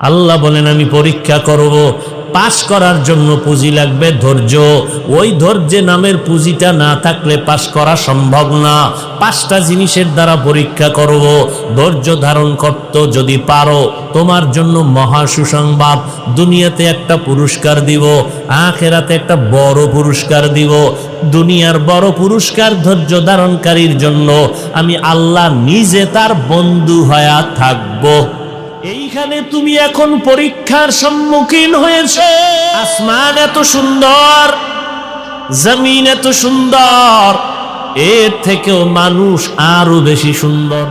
আল্লাহ বলেন, আমি পরীক্ষা করব, পাশ করার জন্য পুঁজি লাগবে, ধৈর্য। ওই ধৈর্যে নামের পুঁজিটা না থাকলে পাশ করা সম্ভব না। পাঁচটা জিনিসের দ্বারা পরীক্ষা করব। ধৈর্য ধারণ করত যদি পারো, তোমার জন্য মহা সুসংবাদ। দুনিয়াতে একটা পুরস্কার দিব, আখেরাতে একটা বড় পুরস্কার দিব। দুনিয়ার বড় পুরস্কার ধৈর্য ধারণকারীর জন্য আমি আল্লাহ নিজে তার বন্ধু হয়া থাকব। এইখানে তুমি এখন পরীক্ষার সম্মুখীন হয়েছে। আসমান এত সুন্দর, জমিন এত সুন্দর, এর থেকেও মানুষ আরও বেশি সুন্দর।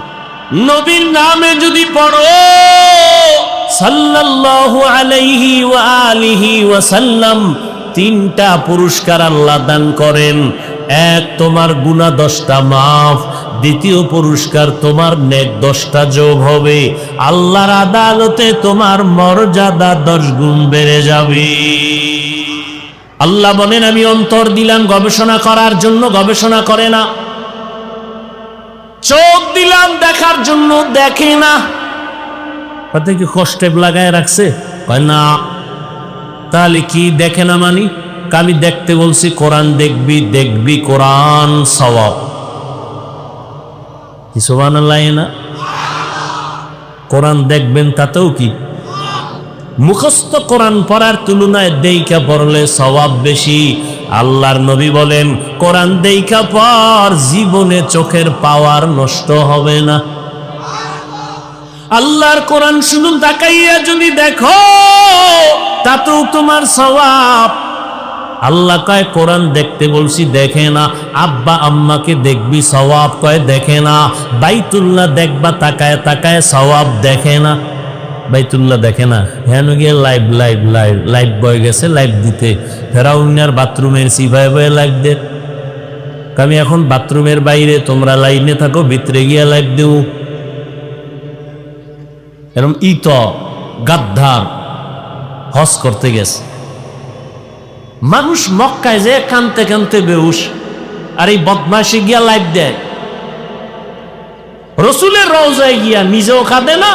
নবীর নামে যদি পড়ো, সাল্লাল্লাহু আলাইহি ওয়া আলিহি ওয়াসাল্লাম তিনটা পুরস্কার আল্লাহ দান করেন। এক তোমার গুণা দশটা মাফ। দ্বিতীয় পুরস্কার তোমার নেক দশটা যোগ হবে। আল্লাহর আদালতে তোমার মর্যাদা দশ গুণ বেড়ে যাবে। আল্লাহ বলেন, আমি অন্তর দিলাম গবেষণা করার জন্য, গবেষণা করে না। চোখ দিলাম দেখার জন্য, দেখে না। তাতে কি কষ্টে লাগায় রাখছে? কয়, না। তাহলে কি দেখে না মানি? আমি দেখতে বলছি, কোরআন দেখবি দেখবি কোরআন সওয়াব। কোরআন দেখবেন তাতেও কি? মুখস্থ কোরআন পড়ার তুলনায় দেইকা পড়লে সওয়াব বেশি। আল্লাহর নবী বলেন, কোরআন দেইকা পর জীবনে চোখের পাওয়ার নষ্ট হবে না। আল্লাহর কোরআন শুনুন তাকাইয়া যদি দেখো, তাতেও তোমার সওয়াব আল্লাহ কয়, কোরআন দেখতে বলছি, দেখে না। আব্বা, আম্মাকে দেখবি, সওয়াব কয়, দেখে না। বাইতুল্লাহ দেখবা, তাকায় তাকায় সওয়াব দেখে না। বাইতুল্লাহ দেখে না। হ্যাঁ গিয়ে লাইভ লাইভ লাইভ লাইভ বয় গেছে, লাইভ দিতে। ফেরাউনার বাথরুমের সিভাই বয়ে লাইভ দে। আমি এখন বাথরুমের বাইরে, তোমরা লাইনে থাকো, ভিতরে গিয়া লাইভ দেও। এরকম ইত গাদ্ধার হস করতে গেছে। মানুষ মক্কায় যে কানতে কানতে বেউস আর এই বদমাসে গিয়া লাইফ দেয়। রসুলের রওজায় গিয়া নিজেও কাঁদে না,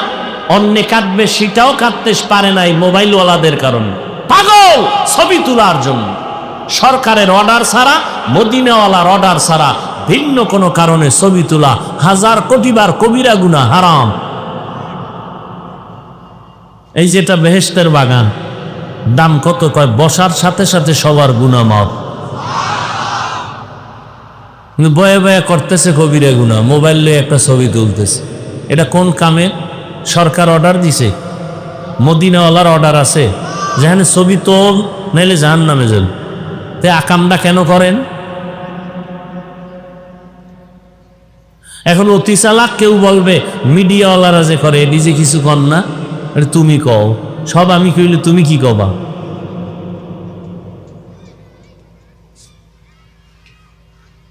অন্যে কাঁদবে, সেটাও কাঁদতে পারে না এই মোবাইলওয়ালাদের কারণে। পাগল ছবি তোলার জন্য। সরকারের অর্ডার ছাড়া, মদিনাওয়ালার অর্ডার ছাড়া ভিন্ন কোনো কারণে ছবি তোলা হাজার কোটিবার কবিরা গুণা হারাম। এই যেটা বেহেস্তের বাগান দাম কত? কয়, বসার সাথে সাথে সবার গুণা মাপ বয়ে বয়ে করতেছে কবিরে গুণা, মোবাইল লয়ে একটা ছবি তুলতেছে। এটা কোন কামে? সরকার অর্ডার দিছে। মদিনাওয়ালার অর্ডার আছে। যেখানে ছবি তোল, নাইলে জাহান নামে যান তে আকামটা কেন করেন? এখন অতি চালাক কেউ বলবে, মিডিয়াওয়ালারা যে করে নিজে কিছু কর না। তুমি কও। সব আমি কইলে তুমি কি কবা?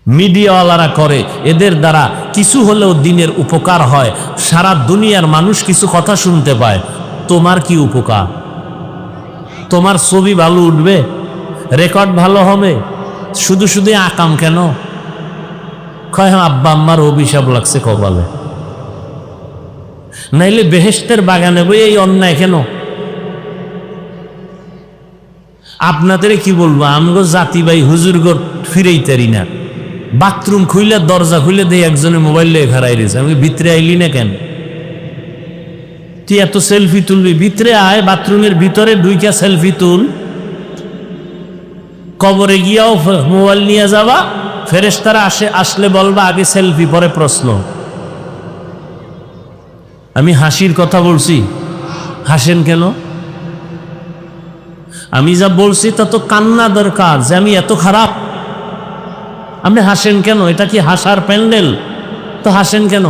মিডিয়াওয়ালারা করে এদের দ্বারা কিছু হলেও দিনের উপকার হয়। সারা দুনিয়ার মানুষ কিছু কথা শুনতে পায়। তোমার কি উপকার? তোমার ছবি ভালো উঠবে? রেকর্ড ভালো হবে? শুধু শুধু আকাম কেন? কয় হ্যাঁ, আব্বা আম্মার অভিশাপ লাগছে কপালে। নাইলে বেহেস্তের বাগানে বই এই অন্যায় কেন? আপনাদের কি বলব? আমগো জাতি ভাই হুজুর গো ফিরেই তারি না। বাথরুম খুইলে, দরজা খুলে দিয়ে একজনে মোবাইল লিয়ে খারাই রয়েছে। আমি ভিতরে আইলি না কেন? তুই এত সেলফি তুলবি? ভিতরে আয়, বাথরুমের ভিতরে দুইটা সেলফি তুল। কবরে গিয়াও মোবাইল নিয়ে যাবা। ফেরেস্তারা আসে, আসলে বলবা, আগে সেলফি, পরে প্রশ্ন। আমি হাসির কথা বলছি। হাসেন কেন? আমি যা বলছি তা তো কান্না দরকার যে আমি এত খারাপ। আপনি হাসেন কেন? এটা কি হাসার প্যান্ডেল? তো হাসেন কেন?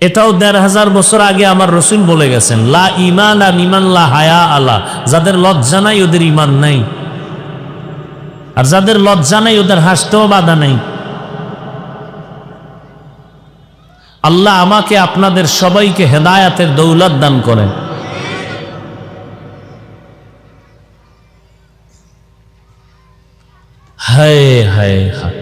এটাও দেড় হাজার বছর আগে আমার রসুল বলে গেছেন, লা ইমান আর ইমান লা হায়া আলা যাদের লজ্জা নাই, ওদের ইমান নাই। আর যাদের লজ্জা নাই, ওদের হাসতেও বাধা নাই। আল্লাহ আমাকে আপনাদের সবাইকে হেদায়াতের দৌলত দান করেন। হায় হায় হায়।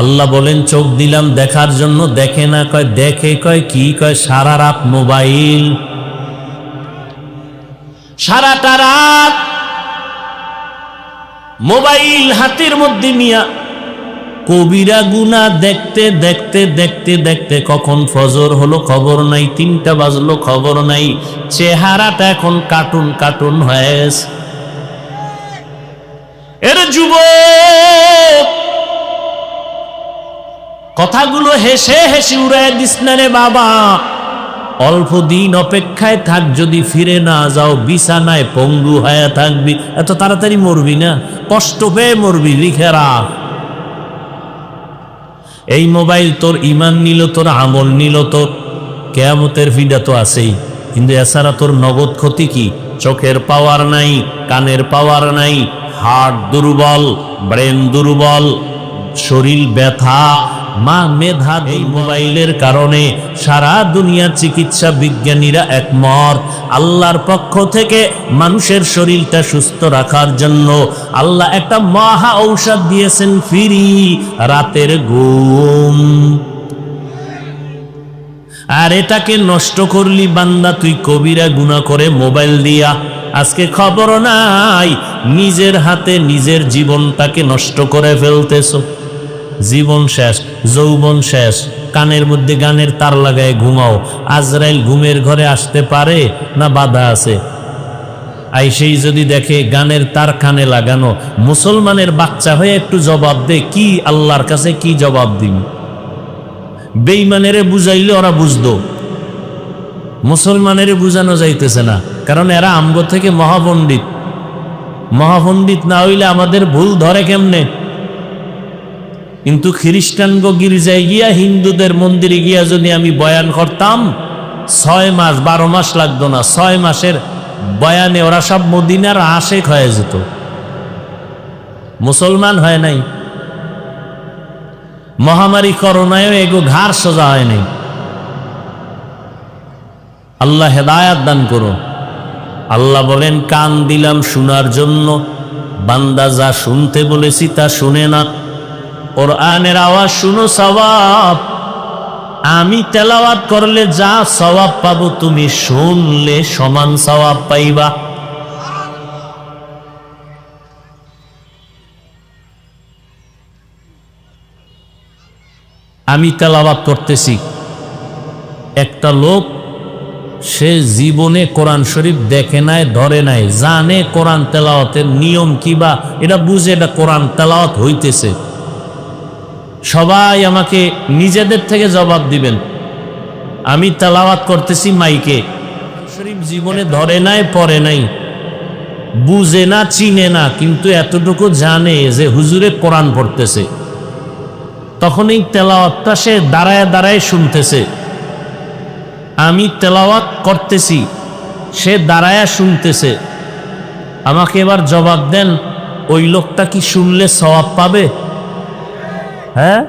আল্লাহ বলেন, চোখ দিলাম দেখার জন্য, দেখে না কয়, দেখে কয়, কি কয়, সারা রাত মোবাইল। সারাটা রাত মোবাইল হাতের মধ্যে নিয়া, কবিরা গুনা দেখতে দেখতে দেখতে দেখতে, কখন ফজর হলো খবর নাই, তিনটা বাজলো খবর নাই, চেহারাটা এখন কার্টুন কার্টুন হয়েছে। কথাগুলো হেসে হেসে উড়ায় দিস না রে বাবা। অল্প দিন অপেক্ষায় থাক, যদি ফিরে না যাও, বিছানায় পঙ্গু হয়ে থাকবি। এত তাড়াতাড়ি মরবি না, কষ্ট পেয়ে মরবি, লিখে রাখ। এই মোবাইল তোর ইমান নিল, তোর আমল নিল তোর কেয়ামতের ফিডা তো আছেই। কিন্তু এছাড়া তোর নগদ ক্ষতি কি? চোখের পাওয়ার নাই, কানের পাওয়ার নাই হার্ট দুর্বল, ব্রেন দুর্বল, শরীর ব্যথা মা মেধা এই মোবাইলের কারণে সারা দুনিয়ার চিকিৎসা বিজ্ঞানীরা একমত। আল্লাহর পক্ষ থেকে মানুষের শরীরটা সুস্থ রাখার জন্য আল্লাহ একটা মহা ঔষধ দিয়েছেন ফিরি রাতের ঘুম। আর এটাকে নষ্ট করলি বান্দা তুই কবিরা গুণা করে মোবাইল দিয়া। আজকে খবর নাই নিজের হাতে নিজের জীবনটাকে নষ্ট করে ফেলতেছ। জীবন শেষ, যৌবন শেষ। কানের মধ্যে গানের তার লাগায় ঘুমাও। আজরাইল ঘুমের ঘরে আসতে পারে না বাধা আছে? আইসেই যদি দেখে গানের তার কানে লাগানো, মুসলমানের বাচ্চা হয়ে একটু জবাব দে, কি আল্লাহর কাছে কি জবাব দিবি বেইমানেরে বুঝাইলে ওরা বুঝতো। মুসলমানেরে বুঝানো যাইতেছে না, কারণ এরা আমগো থেকে মহাপণ্ডিত। মহাপণ্ডিত না হইলে আমাদের ভুল ধরে কেমনে? কিন্তু খ্রিস্টানগো গির্জায় গিয়া হিন্দুদের মন্দিরে গিয়া যদি আমি বয়ান করতাম, ছয় মাস, বারো মাস লাগতো না, ছয় মাসের বয়ানে ওরা সব মদিনার আশেক হয়ে যেত। মুসলমান হয় নাই। মহামারী করোনায়ও এগো ঘাড় সোজা হয় নাই। আল্লাহ হেদায়াত দান করো। আল্লাহ বলেন, কান দিলাম শোনার জন্য, বান্দা যা শুনতে বলেছি তা শুনে না। ওর আনের আওয়াজ শুনো সবাব আমি তেলাওয়াত করলে যা সবাব পাবো তুমি শুনলে সমান সবাব পাইবা। আমি তেলাওয়াত করতেছি। একটা লোক, সে জীবনে কোরআন শরীফ দেখে নাই, ধরে নাই, জানে কোরআন তেলাওয়াতের নিয়ম কি বা, এটা বুঝে এটা কোরআন তেলাওয়াত হইতেছে। সবাই আমাকে নিজেদের থেকে জবাব দিবেন। আমি তেলাওয়াত করতেছি মাইকে। শরীফ জীবনে ধরে নাই, পড়ে নাই। বুঝে না, চিনে না, কিন্তু এতটুকু জানে যে হুজুরে কোরআন পড়তেছে। তখন এই তেলাওয়াতটা সে দাঁড়ায় দাঁড়ায় শুনতেছে। আমি তেলাওয়াত করতেছি, সে দাঁড়ায়া শুনতেছে। আমাকে এবার জবাব দেন, ওই লোকটা কি শুনলে সওয়াব পাবে? হ্যাঁ?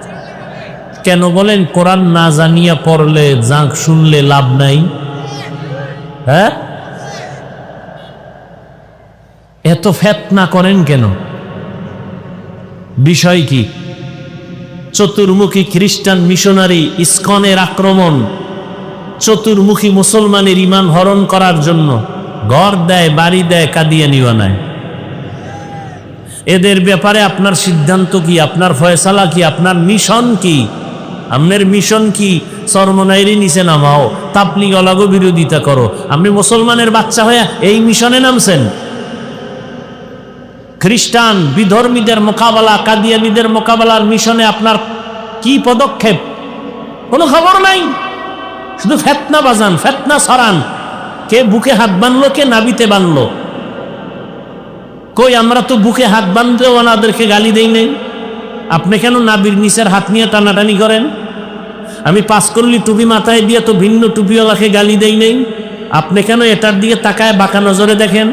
কেন বলেন, কোরআন না জানিয়া পড়লে জাঁক শুনলে লাভ নাই? হ্যাঁ? এত ফেতনা করেন কেন? বিষয় কি? চতুর্মুখী খ্রিস্টান মিশনারি ইস্কনের আক্রমণ, চতুর্মুখী মুসলমানের ইমান হরণ করার জন্য ঘর দেয়, বাড়ি দেয়, কাদিয়া নিবানায়। এদের ব্যাপারে আপনার সিদ্ধান্ত কি? আপনার ফয়সালা কি? আপনার মিশন কি? আপনার মিশন কি? সর্বনাইরি নিচে নামাও তাপলি গলাগো বিরোধিতা করো। আপনি মুসলমানের বাচ্চা হয়ে এই মিশনে নামছেন। খ্রিস্টান, বিধর্মীদের মোকাবেলা, কাদিয়ানিদের মোকাবেলার মিশনে আপনার কি পদক্ষেপ? কোনো খবর নাই। শুধু ফেতনা বাজান, ফেতনা সরান কে বুকে হাত বানলো, কে নাবিতে বানলো? কই, আমরা তো বুকে হাত বানতেও ওনাদেরকে গালি দেই নাই। আপনি কেন নাবির নিচের হাত নিয়ে টানাটানি করেন? আমি পাস করলি টুপি মাথায় দিয়ে তো ভিন্ন টুপিওয়ালাকে গালি দেই নাই। আপনি কেন এটার দিকে তাকায় বাঁকা নজরে দেখেন?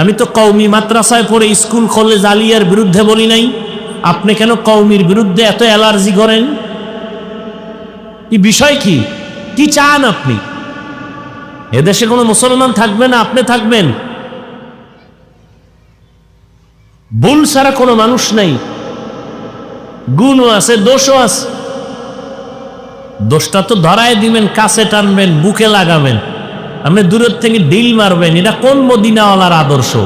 আমি তো কৌমি মাদ্রাসায় পড়ে স্কুল, কলেজ আলিয়ার বিরুদ্ধে বলি নাই। আপনি কেন কৌমির বিরুদ্ধে এত অ্যালার্জি করেন? কি বিষয় কি? কি চান আপনি? এদেশে কোনো মুসলমান থাকবে না, আপনি থাকবেন। ভুল ছাড়া কোনো মানুষ নেই। গুণও আছে, দোষও আছে। দোষটা তো ধরায় দিবেন, কাছে টানবেন, বুকে লাগাবেন। আপনি দূরের থেকে ডিল মারবেন, এটা কোন মদিনাওয়ালার আদর্শ?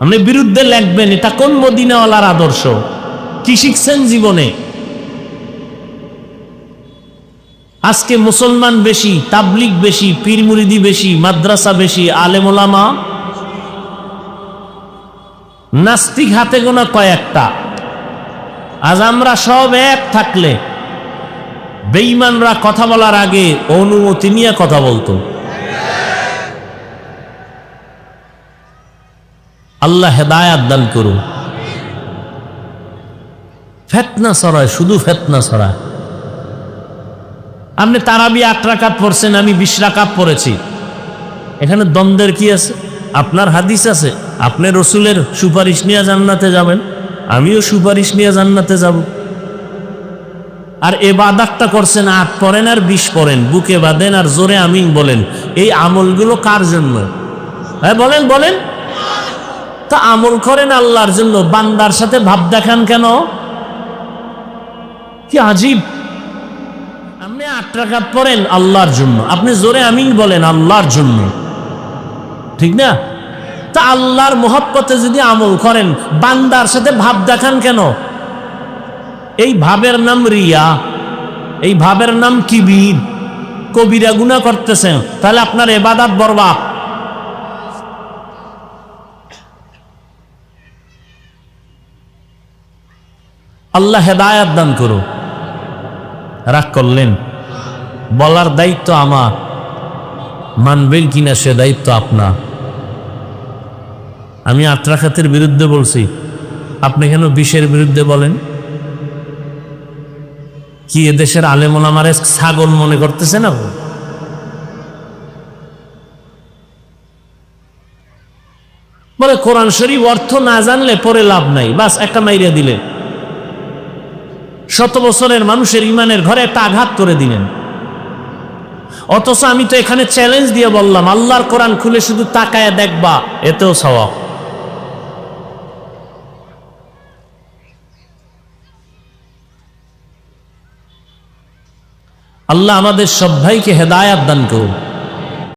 আপনি বিরুদ্ধে লেখবেন, এটা কোন মদিনাওয়ালার আদর্শ? কি শিখছেন জীবনে? আজকে মুসলমান বেশি তাবলিক বেশি পীর মুরিদি বেশি, মাদ্রাসা বেশি, আলেমোলামা নাস্তিক হাতে গোনা কয়েকটা। আজ আমরা সব এক থাকলে বেঈমানরা কথা বলার আগে অনুমতি নিয়ে কথা বলতো। আল্লাহ হেদায়াত দান করুন। ফেতনা ছড়ায়, শুধু ফেতনা ছড়ায়। আপনি তারাবি আট রাকাত পড়ছেন, আমি বিশ রাকাত পড়েছি। এখানে দ্বন্দ্বের কি আছে? আপনার হাদিস আছে। আপনি রসুলের সুপারিশ নিয়ে জান্নাতে যাবেন, আমিও সুপারিশ নিয়ে জান্নাতে যাব। আর এ বাদাকটা করছেন আট পড়েন আর বিষ পড়েন, বুকে বাঁধেন আর জোরে আমিন বলেন। এই আমলগুলো কার জন্য? হ্যাঁ বলেন বলেন। তা আমল করেন আল্লাহর জন্য, বান্দার সাথে ভাব দেখান কেন? কি আজীব। আপনি আট রাকাত পড়েন আল্লাহর জন্য, আপনি জোরে আমিন বলেন আল্লাহর জন্য। ঠিক না? তা আল্লাহর মোহাব্বতে যদি আমল করেন, বান্দার সাথে ভাব দেখান কেন? এই ভাবের নাম রিয়া, এই ভাবের নাম কিবির। কবিরা গুণা করতেছেন তাহলে আপনার এবাদাত বরবাদ। আল্লাহ হেদায়াত দান করো। রাগ করলেন, বলার দায়িত্ব আমার। মানবেন কিনা সে দায়িত্ব আপনার। আমি আত্রাখাতের বিরুদ্ধে বলছি। আপনি কেন বিষের বিরুদ্ধে বলেন? কি এদেশের আলেমন আমারে ছাগল মনে করতেছে না বলে কোরআন শরীফ অর্থ না জানলে পরে লাভ নাই, বাস একটা মাইরিয়া দিলে। শত বছরের মানুষের ইমানের ঘরে একটা আঘাত করে দিলেন। অথচ আমি তো এখানে চ্যালেঞ্জ দিয়ে বললাম, আল্লাহর কোরআন খুলে শুধু তাকায় দেখবা, এতেও সওয়াব। আল্লাহ আমাদের সব ভাইকে হেদায়াত দান করুন।